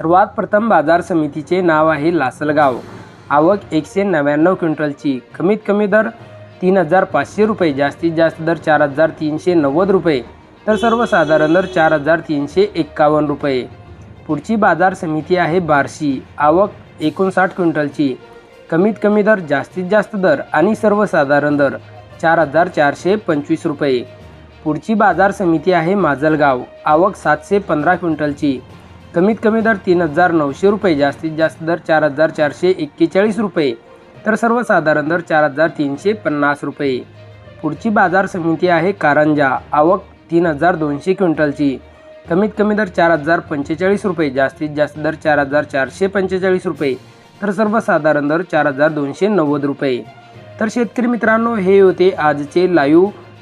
सर्वात प्रथम बाजार समितीचे नाव आहे लासलगाव. आवक एकशे नव्याण्णव क्विंटलची. कमीत कमी दर तीन हजार पाचशे रुपये जास्तीत जास्त दर चार हजार तीनशे नव्वद रुपये तर सर्वसाधारण दर चार हजार तीनशे एक्कावन्न रुपये. पुढची बाजार समिती आहे बार्शी. आवक एकोणसाठ क्विंटलची. कमीत कमी दर जास्तीत जास्त दर आणि सर्वसाधारण दर चार हजार चारशे पंचवीस रुपये. पुढची बाजार समिती आहे माजलगाव. आवक सातशे पंधरा क्विंटलची. कमीत कमी दर तीन हजार नऊशे रुपये जास्तीत जास्त दर चार हजार चारशे एक्केचाळीस रुपये तर सर्वसाधारण दर चार हजार तीनशे पन्नास रुपये. पुढची बाजार समिती आहे कारंजा आवक तीन हजार दोनशे क्विंटलची. कमीत कमी दर चार हजार पंचेचाळीस रुपये जास्तीत जास्त दर चार हजार चारशे पंचेचाळीस रुपये तर सर्वसाधारण दर चार हजार दोनशे नव्वद रुपये. तर शेतकरी मित्रांनो हे होते आजचे लाईव्ह